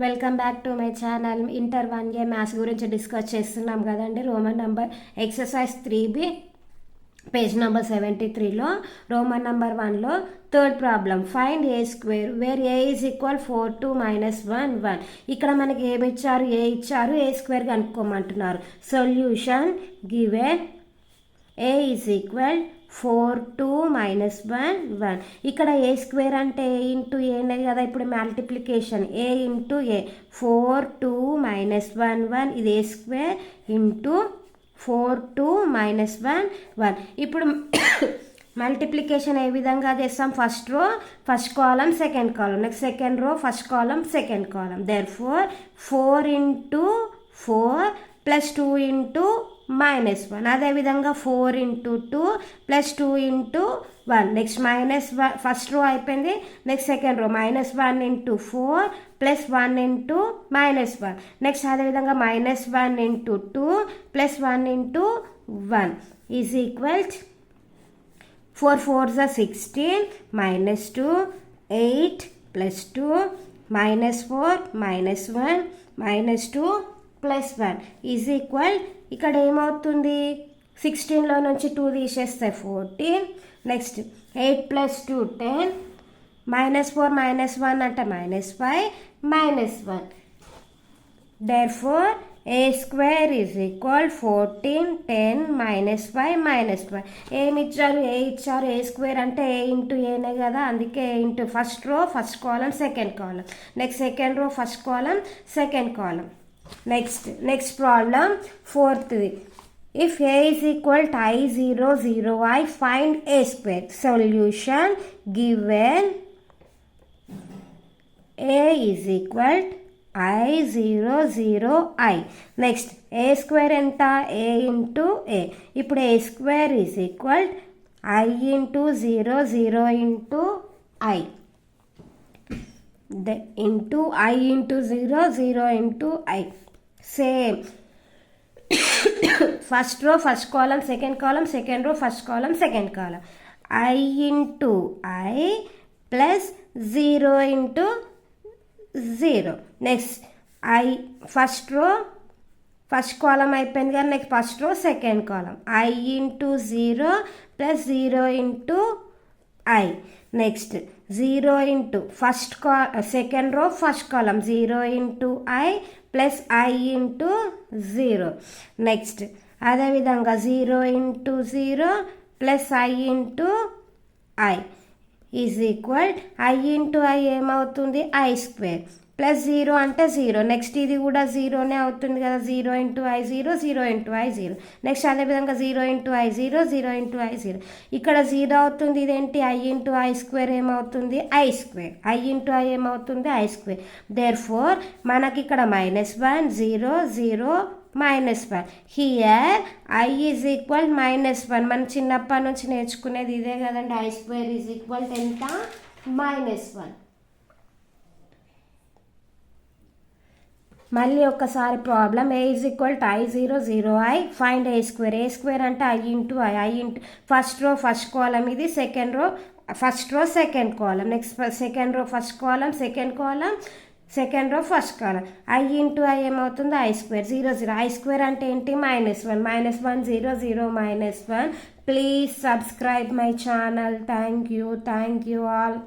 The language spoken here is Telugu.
Welcome back to my channel inter one A maths గురించి డిస్కస్ చేస్తున్నాం కదండి. Roman number exercise three B page number seventy త్రీలో రోమన్ నెంబర్ వన్లో third problem find A square where A is equal four two minus one one ఇక్కడ మనకి ఏమి ఇచ్చారు? ఏ ఇచ్చారు. A square కనుక్కోమంటున్నారు. Solution given A is equal four two minus one one. ఇక్కడ ఏ స్క్వేర్ అంటే ఏ ఇంటూ ఏనే కదా ఇప్పుడు multiplication. A into A. Four two minus one one. ఇది A square? Into four two minus one one. ఇప్పుడు మల్టిప్లికేషన్ ఏ విధంగా చేస్తాం? First row first column second column next second row first column second column there four four into four plus two into minus one అదేవిధంగా four into two plus two into one next minus one first row అయిపోయింది. Next second row minus one into four plus one into minus one next అదేవిధంగా minus one into two plus one into one is equals four four జా sixteen minus two eight plus two minus four minus one minus two plus one is equal ఇక్కడ ఏమవుతుంది? సిక్స్టీన్లో నుంచి టూ తీసేస్తే fourteen next eight plus two ten minus four minus one అంటే minus five minus one there four A square is equal fourteen ten minus five minus five ఏమి ఇచ్చారు? ఏ ఇచ్చారు? ఏ స్క్వేర్ అంటే ఏ ఇంటూ ఏనే కదా? అందుకే A into first row first column second column next second row first column second column next next problem ఫోర్త్ది if A is equal to i zero zero i find A square solution given A is equal i zero zero i next A square ఎంత ఏ ఇంటూ ఏ ఇప్పుడు A square is equal i into zero zero into i the Into I into zero zero into I. Same. First row first column second column second row first column second column I into I plus zero into zero. Next I first row first column అయిపోయింది కానీ next first row second column I into zero plus zero into I. Next zero into first కా second row first column zero into I plus I into zero. Next అదేవిధంగా zero into zero plus I into I is equal. I into I ఏమవుతుంది? I square. ప్లస్ జీరో అంటే జీరో. నెక్స్ట్ ఇది కూడా జీరోనే అవుతుంది కదా. Zero into I zero zero into I zero. Next అదేవిధంగా zero into I zero zero into I zero. ఇక్కడ జీరో అవుతుంది ఇదేంటి? ఐ ఇంటూ ఐ స్క్వేర్ ఏమవుతుంది? I square. I into I ఏమవుతుంది? I square. దేర్ ఫోర్ మనకి ఇక్కడ minus one zero zero minus one. Here i is equal minus one మనం చిన్నప్పటి నుంచి నేర్చుకునేది ఇదే కదండి. ఐ స్క్వేర్ ఈజ్ ఈక్వల్ ఎంత? మైనస్ వన్ మళ్ళీ ఒకసారి problem A is equal to i zero zero i find A square A square అంటే i into i i into first row first column ఇది. Second row first row second column next second row first column second column second row first column i into i ఏమవుతుంది? I square zero zero i square అంటే ఏంటి? Minus one minus one zero zero minus one please subscribe my channel thank you thank you all